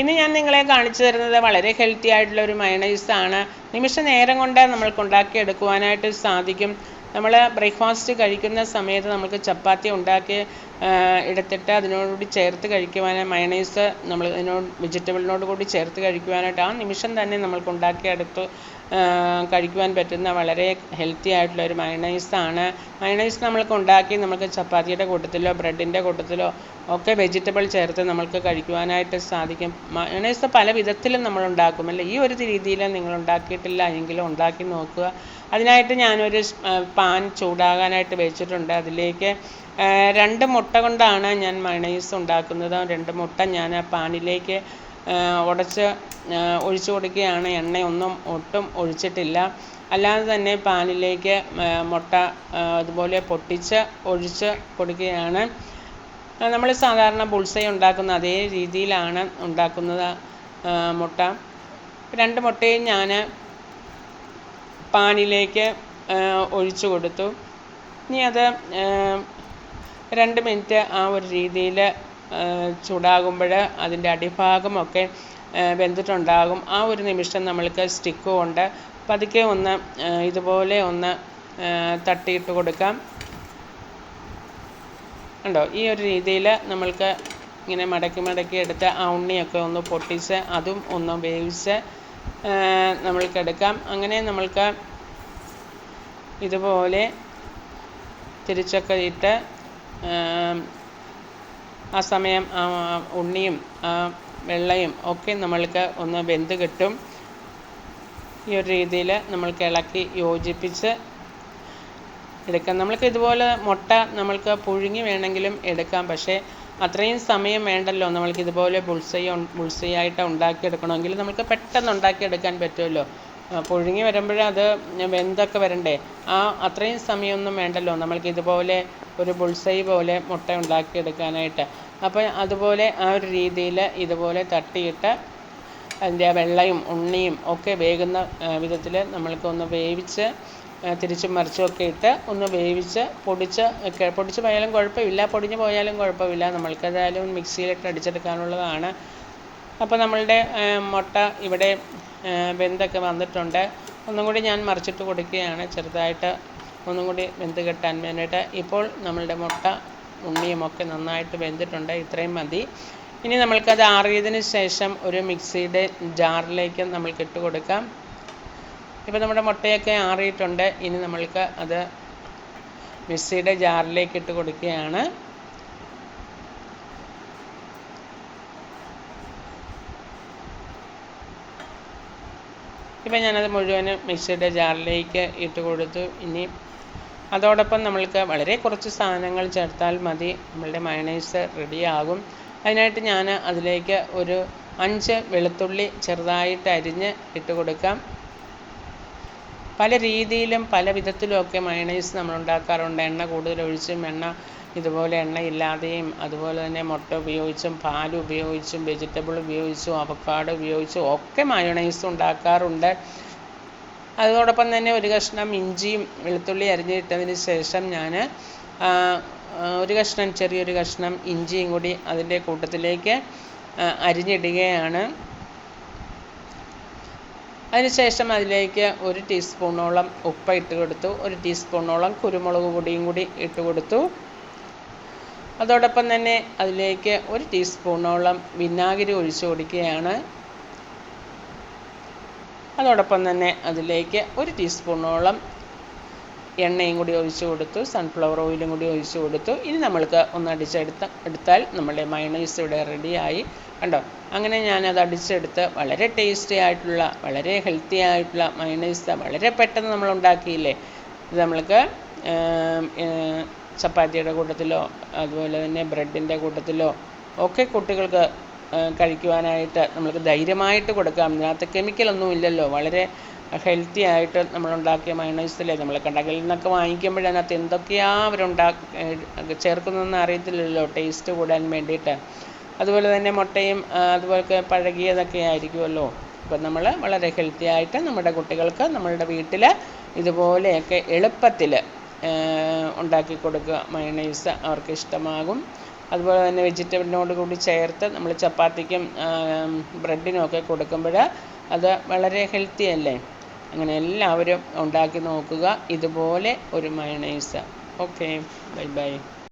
ഇന്ന് ഞാൻ നിങ്ങളെ കാണിച്ചു തരുന്നത് വളരെ ഹെൽത്തി ആയിട്ടുള്ള ഒരു മയണൈസ് ആണ്. നിമിഷ നേരം കൊണ്ട് നമ്മൾക്ക് ഉണ്ടാക്കിയെടുക്കുവാനായിട്ട് സാധിക്കും. നമ്മൾ ബ്രേക്ക്ഫാസ്റ്റ് കഴിക്കുന്ന സമയത്ത് നമുക്ക് ചപ്പാത്തി ഉണ്ടാക്കി എടുത്തിട്ട് അതിനോടുകൂടി ചേർത്ത് കഴിക്കുവാൻ മയണൈസ് നമ്മൾ അതിനോട് വെജിറ്റബിളിനോട് കൂടി ചേർത്ത് കഴിക്കുവാനായിട്ട് ആ നിമിഷം തന്നെ നമ്മൾക്ക് ഉണ്ടാക്കിയെടുത്ത്. കഴിക്കുവാൻ പറ്റുന്ന വളരെ ഹെൽത്തി ആയിട്ടുള്ള ഒരു മയണൈസ് ആണ്. മയണൈസ് നമ്മൾക്ക് ഉണ്ടാക്കി നമുക്ക് ചപ്പാത്തിയുടെ കൂട്ടത്തിലോ ബ്രെഡിന്റെ കൂട്ടത്തിലോ ഒക്കെ വെജിറ്റബിൾ ചേർത്ത് നമ്മൾക്ക് കഴിക്കുവാനായിട്ട് സാധിക്കും. മയണൈസ് പല വിധത്തിലും നമ്മൾ ഉണ്ടാക്കും. അല്ലേ? ഈ ഒരു രീതിയിൽ നിങ്ങൾ ഉണ്ടാക്കിയിട്ടില്ല എങ്കിലും ഉണ്ടാക്കി നോക്കുക. അതിനായിട്ട് ഞാനൊരു പാൻ ചൂടാകാനായിട്ട് വെച്ചിട്ടുണ്ട്. അതിലേക്ക് രണ്ട് മുട്ട കൊണ്ടാണ് ഞാൻ മയണൈസ് ഉണ്ടാക്കുന്നത്. രണ്ട് മുട്ട ഞാൻ ആ പാനിലേക്ക് ഉടച്ച് ഒഴിച്ചു കൊടുക്കുകയാണ്. എണ്ണയൊന്നും ഒട്ടും ഒഴിച്ചിട്ടില്ല. അല്ലാതെ തന്നെ പാനിലേക്ക് മുട്ട അതുപോലെ പൊട്ടിച്ച് ഒഴിച്ച് കൊടുക്കുകയാണ്. നമ്മൾ സാധാരണ ബുൾസൈ ഉണ്ടാക്കുന്ന അതേ രീതിയിലാണ് ഉണ്ടാക്കുന്നത് മുട്ട. രണ്ട് മുട്ടയും ഞാൻ പാനിലേക്ക് ഒഴിച്ചു കൊടുത്തു. ഇനി അത് രണ്ട് മിനിറ്റ് ആ ഒരു രീതിയിൽ ചൂടാകുമ്പോൾ അതിന്റെ അടിഭാഗമൊക്കെ വെന്തിട്ടുണ്ടാകും. ആ ഒരു നിമിഷം നമ്മൾക്ക് സ്റ്റിക്ക് കൊണ്ട് പതുക്കെ ഒന്ന് ഇതുപോലെ ഒന്ന് തട്ടിയിട്ട് കൊടുക്കാം. കണ്ടോ? ഈ ഒരു രീതിയിൽ നമ്മൾക്ക് ഇങ്ങനെ മടക്കി മടക്കി എടുത്ത് ആ ഉണ്ണിയൊക്കെ ഒന്ന് പൊട്ടിച്ച് അതും ഒന്ന് വേവിച്ച് നമ്മൾക്ക് എടുക്കാം. അങ്ങനെ നമ്മൾക്ക് ഇതുപോലെ തിരിച്ചൊക്കെ ഇട്ട് ആ, സമയം ഉണ്ണിയും വെള്ളയും ഒക്കെ നമ്മൾക്ക് ഒന്ന് വെന്ത് കിട്ടും. ഈ ഒരു രീതിയിൽ നമ്മൾക്ക് ഇളക്കി യോജിപ്പിച്ച് എടുക്കാം. നമ്മൾക്ക് ഇതുപോലെ മുട്ട നമ്മൾക്ക് പുഴുങ്ങി വേണമെങ്കിലും എടുക്കാം. പക്ഷേ അത്രയും സമയം വേണ്ടല്ലോ. നമ്മൾക്ക് ഇതുപോലെ ബുൾസൈ ബുൾസൈ ആയിട്ട് ഉണ്ടാക്കിയെടുക്കണമെങ്കിൽ നമുക്ക് പെട്ടെന്ന് ഉണ്ടാക്കിയെടുക്കാൻ പറ്റുമല്ലോ. പുഴുങ്ങി വരുമ്പോഴേ അത് വെന്തൊക്കെ വരണ്ടേ? ആ അത്രയും സമയമൊന്നും വേണ്ടല്ലോ. നമ്മൾക്ക് ഇതുപോലെ ഒരു ബുൾസൈ പോലെ മുട്ട ഉണ്ടാക്കിയെടുക്കാനായിട്ട്. അപ്പോൾ അതുപോലെ ആ ഒരു രീതിയിൽ ഇതുപോലെ തട്ടിയിട്ട് അതിന്റെ വെള്ളയും ഉണ്ണിയും ഒക്കെ വേകുന്ന വിധത്തിൽ നമ്മൾക്കൊന്ന് വേവിച്ച് തിരിച്ചും മറിച്ചും ഒക്കെ ഇട്ട് ഒന്ന് വേവിച്ച് പൊടിച്ച് ഒക്കെ പൊടിച്ച് പോയാലും കുഴപ്പമില്ല. പൊടിഞ്ഞ് പോയാലും കുഴപ്പമില്ല. നമ്മൾക്കതായാലും മിക്സിയിലിട്ട് അടിച്ചെടുക്കാനുള്ളതാണ്. അപ്പോൾ നമ്മളുടെ മുട്ട ഇവിടെ വെന്തൊക്കെ വന്നിട്ടുണ്ട്. ഒന്നും കൂടി ഞാൻ മറിച്ചിട്ട് കൊടുക്കുകയാണ്. ചെറുതായിട്ട് ഒന്നും കൂടി വെന്ത് കിട്ടാൻ വേണ്ടിയിട്ട് ഇപ്പോൾ നമ്മളുടെ മുട്ട ഉണ്ണിയുമൊക്കെ നന്നായിട്ട് വെന്തിട്ടുണ്ട്. ഇത്രയും മതി. ഇനി നമ്മൾക്കത് ആറിയതിന് ശേഷം ഒരു മിക്സിയുടെ ജാറിലേക്ക് നമ്മൾക്ക് ഇട്ട് കൊടുക്കാം. ഇപ്പോൾ നമ്മുടെ മുട്ടയൊക്കെ ആറിയിട്ടുണ്ട്. ഇനി നമ്മൾക്ക് അത് മിക്സിയുടെ ജാറിലേക്ക് ഇട്ട് കൊടുക്കുകയാണ്. ഇപ്പം ഞാനത് മുഴുവനും മിക്സിയുടെ ജാറിലേക്ക് ഇട്ട് കൊടുത്തു. ഇനി അതോടൊപ്പം നമ്മൾക്ക് വളരെ കുറച്ച് സാധനങ്ങൾ ചേർത്താൽ മതി. നമ്മളുടെ മയണൈസ് റെഡിയാകും. അതിനായിട്ട് ഞാൻ അതിലേക്ക് ഒരു അഞ്ച് വെളുത്തുള്ളി ചെറുതായിട്ട് അരിഞ്ഞ് ഇട്ട് കൊടുക്കാം. പല രീതിയിലും പല വിധത്തിലുമൊക്കെ മയണൈസ് നമ്മൾ ഉണ്ടാക്കാറുണ്ട്. എണ്ണ കൂടുതൽ ഒഴിച്ചും എണ്ണ ഇതുപോലെ എണ്ണയില്ലാതെയും അതുപോലെ തന്നെ മുട്ട ഉപയോഗിച്ചും പാൽ ഉപയോഗിച്ചും വെജിറ്റബിൾ ഉപയോഗിച്ചും അവക്കാട് ഉപയോഗിച്ചും ഒക്കെ മയോണൈസ് ഉണ്ടാക്കാറുണ്ട്. അതോടൊപ്പം തന്നെ ഒരു കഷ്ണം ഇഞ്ചിയും വെളുത്തുള്ളി അരിഞ്ഞിട്ടതിന് ശേഷം ഞാൻ ഒരു കഷ്ണം ചെറിയൊരു കഷ്ണം ഇഞ്ചിയും കൂടി അതിന്റെ കൂട്ടത്തിലേക്ക് അരിഞ്ഞിടുകയാണ്. അതിനുശേഷം അതിലേക്ക് ഒരു ടീസ്പൂണോളം ഉപ്പ് ഇട്ട് കൊടുത്തു. ഒരു ടീസ്പൂണോളം കുരുമുളക് പൊടിയും കൂടി ഇട്ട് കൊടുത്തു. അതോടൊപ്പം തന്നെ അതിലേക്ക് ഒരു ടീസ്പൂണോളം വിനാഗിരി ഒഴിച്ചു കൊടുക്കുകയാണ്. അതോടൊപ്പം തന്നെ അതിലേക്ക് ഒരു ടീസ്പൂണോളം എണ്ണയും കൂടി ഒഴിച്ചു കൊടുത്തു സൺഫ്ലവർ ഓയിലും കൂടി ഒഴിച്ചു കൊടുത്തു. ഇനി നമ്മൾക്ക് ഒന്ന് അടിച്ചെടുത്ത എടുത്താൽ നമ്മുടെ മയണൈസ് ഇവിടെ റെഡിയായി കണ്ടോ? അങ്ങനെ ഞാനത് അടിച്ചെടുത്ത് വളരെ ടേസ്റ്റി ആയിട്ടുള്ള വളരെ ഹെൽത്തി ആയിട്ടുള്ള മയണൈസ് വളരെ പെട്ടെന്ന് നമ്മൾ ഉണ്ടാക്കിയില്ലേ? ഇത് നമ്മൾക്ക് ചപ്പാത്തിയുടെ കൂട്ടത്തിലോ അതുപോലെ തന്നെ ബ്രെഡിന്റെ കൂട്ടത്തിലോ ഒക്കെ കുട്ടികൾക്ക് കഴിക്കുവാനായിട്ട് നമ്മൾക്ക് ധൈര്യമായിട്ട് കൊടുക്കാം. ഇതിനകത്ത് കെമിക്കലൊന്നും ഇല്ലല്ലോ. വളരെ ഹെൽത്തി ആയിട്ട് നമ്മളുണ്ടാക്കിയ മയണൈസിലെ നമ്മൾ കടകളിൽ നിന്നൊക്കെ വാങ്ങിക്കുമ്പോൾ അതിനകത്ത് എന്തൊക്കെയാണ് അവരുണ്ടാ ചേർക്കുന്നതെന്ന് അറിയത്തില്ലല്ലോ ടേസ്റ്റ് കൂടാൻ വേണ്ടിയിട്ട്. അതുപോലെ തന്നെ മുട്ടയും അതുപോലെ പഴകിയതൊക്കെ ആയിരിക്കുമല്ലോ. അപ്പം നമ്മൾ വളരെ ഹെൽത്തി ആയിട്ട് നമ്മുടെ കുട്ടികൾക്ക് നമ്മളുടെ വീട്ടിൽ ഇതുപോലെയൊക്കെ എളുപ്പത്തിൽ ഉണ്ടാക്കി കൊടുക്കുക. മയണൈസ് അവർക്ക് ഇഷ്ടമാകും. അതുപോലെ തന്നെ വെജിറ്റബിളിനോട് കൂടി ചേർത്ത് നമ്മൾ ചപ്പാത്തിക്കും ബ്രെഡിനുമൊക്കെ കൊടുക്കുമ്പോൾ അത് വളരെ ഹെൽത്തി അല്ലേ? അങ്ങനെ എല്ലാവരും ഉണ്ടാക്കി നോക്കുക. ഇതുപോലെ ഒരു മയണൈസ്. ഓക്കെ. Bye bye.